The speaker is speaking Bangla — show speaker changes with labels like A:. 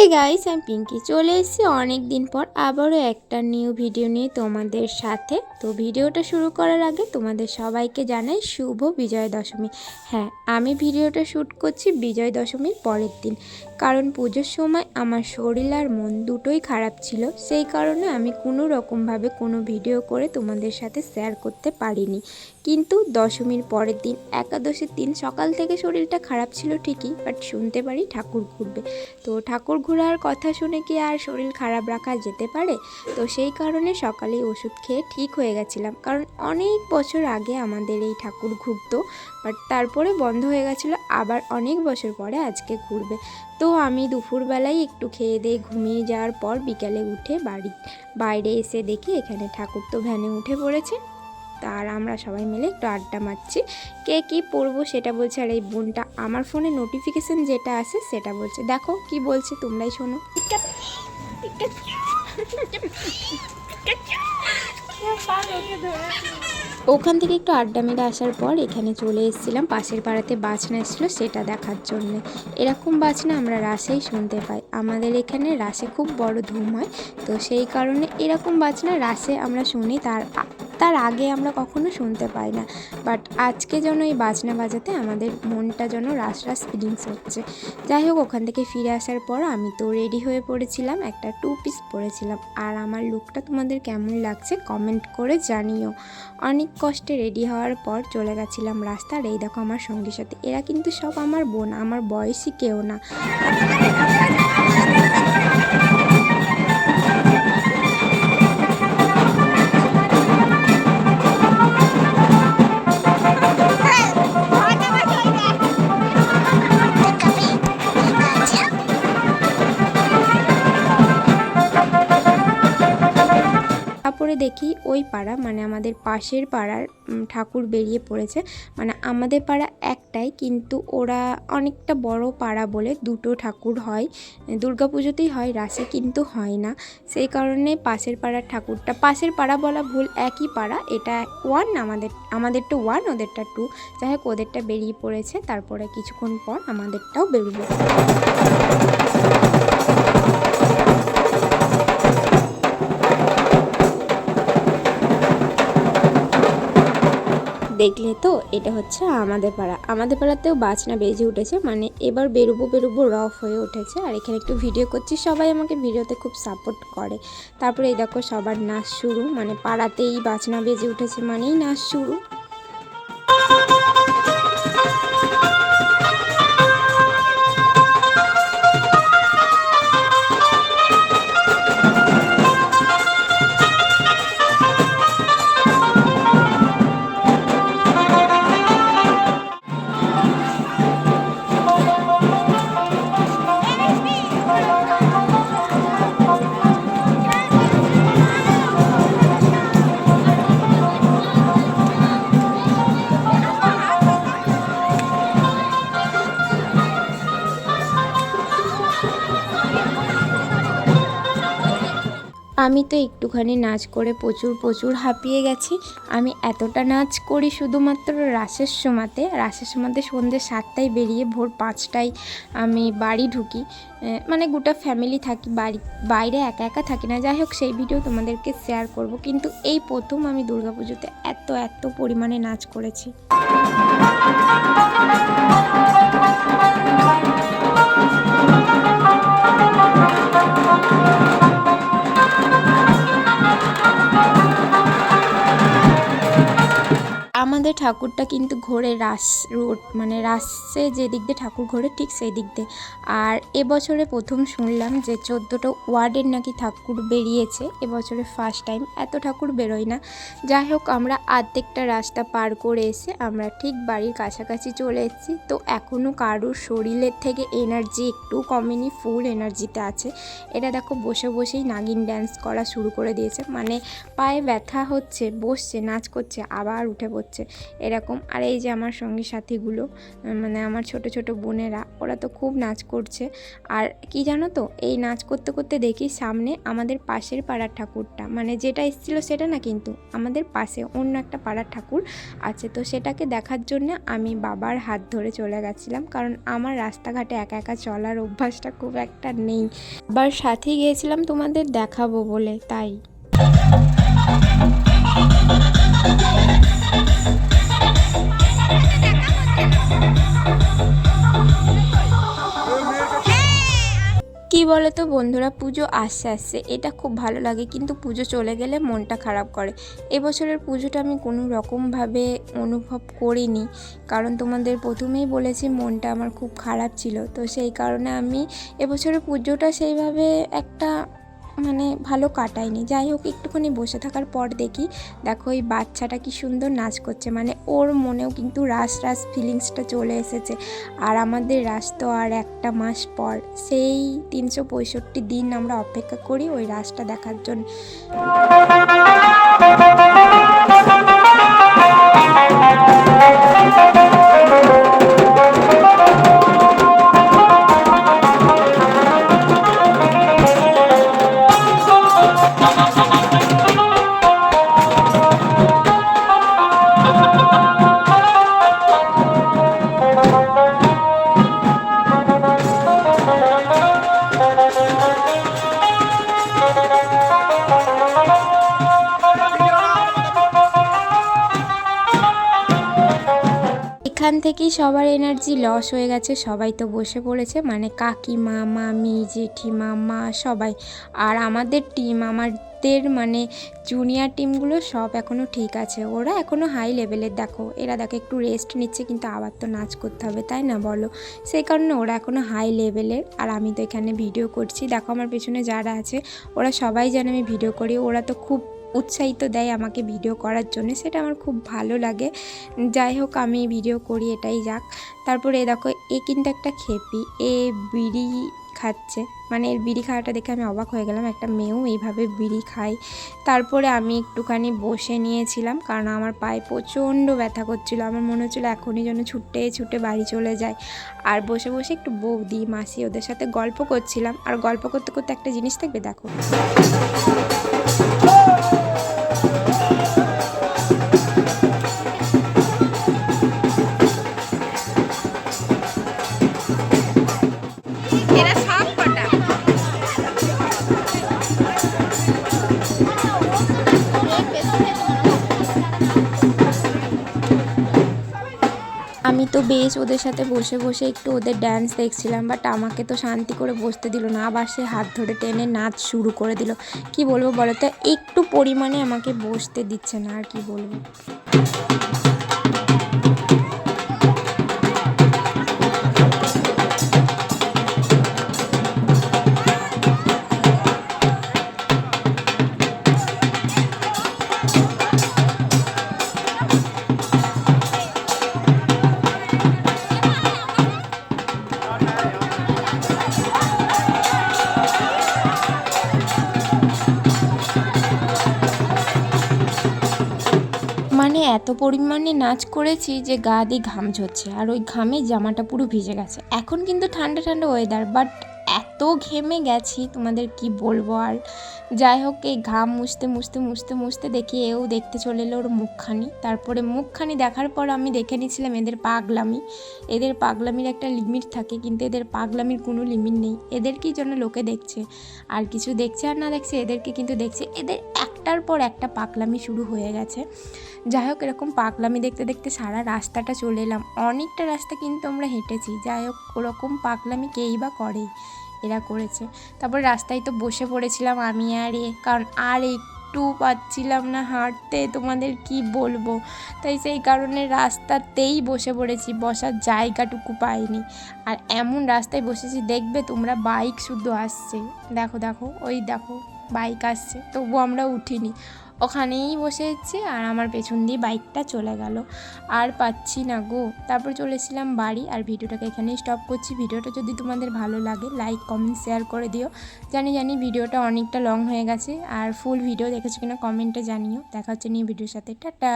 A: হে গাইস আমি পিঙ্কি চলে এসেছি অনেক দিন পর আবারও একটা নিউ ভিডিও নিয়ে তোমাদের সাথে। তো ভিডিওটা শুরু করার আগে তোমাদের সবাইকে জানাই শুভ বিজয় দশমী। হ্যাঁ আমি ভিডিওটা শ্যুট করছি বিজয় দশমীর পরের দিন। কারণ পুজোর সময় আমার শরীর আর মন দুটোই খারাপ ছিল। সেই কারণে আমি কোনো রকমভাবে কোনো ভিডিও করে তোমাদের সাথে শেয়ার করতে পারিনি। কিন্তু দশমীর পরের দিন, একাদশীর দিন সকাল থেকে শরীরটা খারাপ ছিল ঠিকই বাট শুনতে পারি ঠাকুর ঘুরবে। তো ঠাকুর ঘোরার কথা শুনে কি আর শরীর খারাপ রাখা যেতে পারে? তো সেই কারণে সকালেই ওষুধ খেয়ে ঠিক হয়ে গেছিলাম। কারণ অনেক বছর আগে আমাদের এই ঠাকুর ঘুরতো বাট তারপরে বন্ধ হয়ে গেছিল, আবার অনেক বছর পরে আজকে ঘুরবে। তো আমি দুপুরবেলায় একটু খেয়ে দিয়ে ঘুমিয়ে যাওয়ার পর বিকালে উঠে বাড়ি, বাইরে এসে দেখি এখানে ঠাকুর তো ভ্যানে উঠে পড়েছে। তার আমরা সবাই মিলে একটু আড্ডা মারছি। কে কী পড়ব সেটা বলছে, আর এই বোনটা আমার ফোনে নোটিফিকেশন যেটা আসে সেটা বলছে। দেখো কি বলছে, তোমরাই শোনো। ওখান থেকে একটু আড্ডা মেরে আসার পর এখানে চলে এসেছিলাম। পাশের পাড়াতে বাছনা এসেছিল সেটা দেখার জন্য। এরকম বাজনা আমরা রাসেই শুনতে পাই। আমাদের এখানে রাসে খুব বড় ধুম হয়, তো সেই কারণে এরকম বাজনা রাসে আমরা শুনি। তার তার আগে আমরা কখনো শুনতে পাই না। বাট আজকে যেন এই বাজনা বাজাতে আমাদের মনটা যেন রাস রাস ফিলিংস হচ্ছে। যাই হোক, ওখান থেকে ফিরে আসার পর আমি তো রেডি হয়ে পড়েছিলাম, একটা টু পিস পরেছিলাম। আর আমার লুকটা তোমাদের কেমন লাগছে কমেন্ট করে জানিও। অনেক কষ্টে রেডি হওয়ার পর চলে গেছিলাম রাস্তার, এই দেখো আমার সঙ্গীর সাথে। এরা কিন্তু সব আমার বোন, আমার বয়সী কেউ না। ওই পাড়া মানে আমাদের পাশের পাড়ার ঠাকুর বেরিয়ে পড়েছে। মানে আমাদের পাড়া একটাই, কিন্তু ওরা অনেকটা বড় পাড়া বলে দুটো ঠাকুর হয়। পুজোতেই হয়, রাসে কিন্তু হয় না। সেই কারণে পাশের পাড়ার ঠাকুরটা, পাশের পাড়া বলা ভুল, একই পাড়া। এটা ওয়ান আমাদের, আমাদেরটা ওয়ান ওদেরটা টু যাই হোক, ওদেরটা বেরিয়ে পড়েছে। তারপরে কিছুক্ষণ পর আমাদেরটাও বেরোবে। দেখলে তো এটা হচ্ছে আমাদের পাড়া। আমাদের পাড়াতেও বাজনা বেজে উঠেছে মানে এবার বেরোবো বেরোবো রফ হয়ে উঠেছে। আর এখানে একটু ভিডিও করছি, সবাই আমাকে ভিডিওতে খুব সাপোর্ট করে। তারপরে এই দেখো সবার নাচ শুরু মানে পাড়াতেই বাজনা বেজে উঠেছে মানেই নাচ শুরু। আমি তো একটুখানি নাচ করে প্রচুর প্রচুর হাঁপিয়ে গেছি। আমি এতটা নাচ করি শুধুমাত্র রাসের সময়তে। রাসের সময়তে সন্ধ্যে সাতটায় বেরিয়ে ভোর পাঁচটায় আমি বাড়ি ঢুকি। মানে গোটা ফ্যামিলি থাকি, বাড়ি, বাইরে একা একা থাকি না। যাই হোক, সেই ভিডিও তোমাদেরকে শেয়ার করব। কিন্তু এই প্রথম আমি দুর্গাপুজোতে এত এত পরিমাণে নাচ করেছি। ঠাকুরটা কিন্তু ঘোরে রাস রোড মানে রাসে যে দিক দিয়ে ঠাকুর ঘোরে ঠিক সেই দিক দিয়ে। আর এবছরে প্রথম শুনলাম যে চোদ্দোটা ওয়ার্ডের নাকি ঠাকুর বেরিয়েছে এবছরে ফার্স্ট টাইম এত ঠাকুর বেরোয় না। যাই হোক, আমরা আর্ধেকটা রাস্তা পার করে এসে আমরা ঠিক বাড়ির কাছাকাছি চলে এসেছি। তো এখনও কারুর শরীরের থেকে এনার্জি একটু কমেনি ফুল এনার্জিতে আছে। এটা দেখো, বসে বসেই নাগিন ড্যান্স করা শুরু করে দিয়েছে। মানে পায়ে ব্যথা হচ্ছে, বসছে, নাচ করছে, আবার উঠে পড়ছে। এরকম। আর এই যে আমার সঙ্গী সাথীগুলো মানে আমার ছোট ছোট বোনেরা, ওরা তো খুব নাচ করছে। আর কি জানো তো, এই নাচ করতে করতে দেখি সামনে আমাদের পাশের পাড়ার ঠাকুরটা মানে যেটা এসেছিল সেটা না কিন্তু আমাদের পাশে অন্য একটা পাড়ার ঠাকুর আছে। তো সেটাকে দেখার জন্য আমি বাবার হাত ধরে চলে গেছিলাম, কারণ আমার রাস্তাঘাটে একা একা চলার অভ্যাসটা খুব একটা নেই। আবার সাথে গিয়েছিলাম তোমাদের দেখাবো বলে, তাই। কি বলো তো বন্ধুরা, পুজো আসছে আসছে, এটা খুব ভালো লাগে। কিন্তু পুজো চলে গেলে মনটা খারাপ করে। এবছরের পুজোটা আমি কোনো রকমভাবে অনুভব করিনি। কারণ তোমাদের প্রথমেই বলেছি, মনটা আমার খুব খারাপ ছিল। তো সেই কারণে আমি এবছরের পুজোটা সেইভাবে একটা মানে ভালো কাটায়নি। যাই হোক, একটুখানি বসে থাকার পর দেখি, দেখো ওই বাচ্চাটা কি সুন্দর নাচ করছে। মানে ওর মনেও কিন্তু রাস রাস ফিলিংসটা চলে এসেছে। আর আমাদের রাস তো আর একটা মাস পর। সেই তিনশো পঁয়ষট্টি দিন আমরা অপেক্ষা করি ওই রাসটা দেখার জন্য। এখান থেকেই সবার এনার্জি লস হয়ে গেছে, সবাই তো বসে পড়েছে। মানে কাকিমা, মামি, জেঠিমা, মা, সবাই। আর আমাদের টিম আমাদের মানে জুনিয়র টিমগুলো সব এখনও ঠিক আছে। ওরা এখনও হাই লেভেলের দেখো। এরা, দেখো, একটু রেস্ট নিচ্ছে, কিন্তু আবার তো নাচ করতে হবে, তাই না বলো? সেই কারণে ওরা এখনও হাই লেভেলের আর আমি তো এখানে ভিডিও করছি। দেখো, আমার পেছনে যারা আছে, ওরা সবাই জানে আমি ভিডিও করি। ওরা তো খুব উৎসাহিত দেয় আমাকে ভিডিও করার জন্য, সেটা আমার খুব ভালো লাগে। যাই হোক, আমি ভিডিও করি, এটাই যাক। তারপরে এ দেখো, এ কিন্তু একটা খেপি, এ বিড়ি খাচ্ছে। মানে এর বিড়ি খাওয়াটা দেখে আমি অবাক হয়ে গেলাম, একটা মেয়েও এইভাবে বিড়ি খায়। তারপরে আমি একটুখানি বসে নিয়েছিলাম, কারণ আমার পায়ে প্রচণ্ড ব্যথা করছিল। আমার মনে হচ্ছিল এখনই যেন ছুটে ছুটে বাড়ি চলে যায়। আর বসে বসে একটু বৌদি, মাসি ওদের সাথে গল্প করছিলাম। আর গল্প করতে করতে একটা জিনিস থাকবে দেখো। আমি তো বেশ ওদের সাথে বসে বসে একটু ওদের ড্যান্স দেখছিলাম বাট আমাকে তো শান্তি করে বসতে দিল না। আবার সে হাত ধরে টেনে নাচ শুরু করে দিল। কি বলব বলো তো? একটু পরিমাণে আমাকে বসতে দিচ্ছে না আর কি বলব। পরিমাণে নাচ করেছি যে গা দিয়ে ঘাম ঝরছে আর ওই ঘামে জামাটা পুরো ভিজে গেছে। এখন কিন্তু ঠান্ডা ঠান্ডা ওয়েদার বাট এত ঘেমে গেছি, তোমাদের কি বলব? আর যাই হোক, এই ঘাম মুছতে মুছতে মুছতে মুছতে দেখি এও দেখতে চলে এলো ওর মুখখানি। তারপরে মুখখানি দেখার পর আমি দেখে নিয়েছিলাম এদের পাগলামি। এদের পাগলামির একটা লিমিট থাকে, কিন্তু এদের পাগলামির কোনো লিমিট নেই। এদেরকেই জন্য লোকে দেখছে? আর কিছু দেখছে আর না দেখছে, এদেরকে কিন্তু দেখছে। এদের একটার পর একটা পাকলামি শুরু হয়ে গেছে। যাই হোক, এরকম পাকলামি দেখতে দেখতে সারা রাস্তাটা চলে এলাম। অনেকটা রাস্তা কিন্তু আমরা হেঁটেছি। যাই হোক, ওরকম পাকলামি কেই বা করে, এরা করেছে। তারপর রাস্তায় তো বসে পড়েছিলাম আমি আর এ, কারণ আর একটু পাচ্ছিলাম না হাঁটতে, তোমাদের কি বলব? তাই সেই কারণে রাস্তাতেই বসে পড়েছি, বসার জায়গাটুকু পাইনি। আর এমন রাস্তায় বসেছি, দেখবে তোমরা বাইক শুধু আসছে। দেখো দেখো, ওই দেখো। বাইক আসছে তবু আমরা উঠিনি। ওখানেই বসে এসেছি আর আমার পেছন দিয়ে বাইকটা চলে গেল। আর পাচ্ছি না গো। তারপর চলেছিলাম বাড়ি আর ভিডিওটাকে এখানেই স্টপ করছি। ভিডিওটা যদি তোমাদের ভালো লাগে লাইক কমেন্ট শেয়ার করে দিও। জানি জানি ভিডিওটা অনেকটা লং হয়ে গেছে আর ফুল ভিডিও দেখেছ কিনা কমেন্টে জানিও। দেখা হচ্ছে নিয়ে ভিডিওর সাথে। টাটা!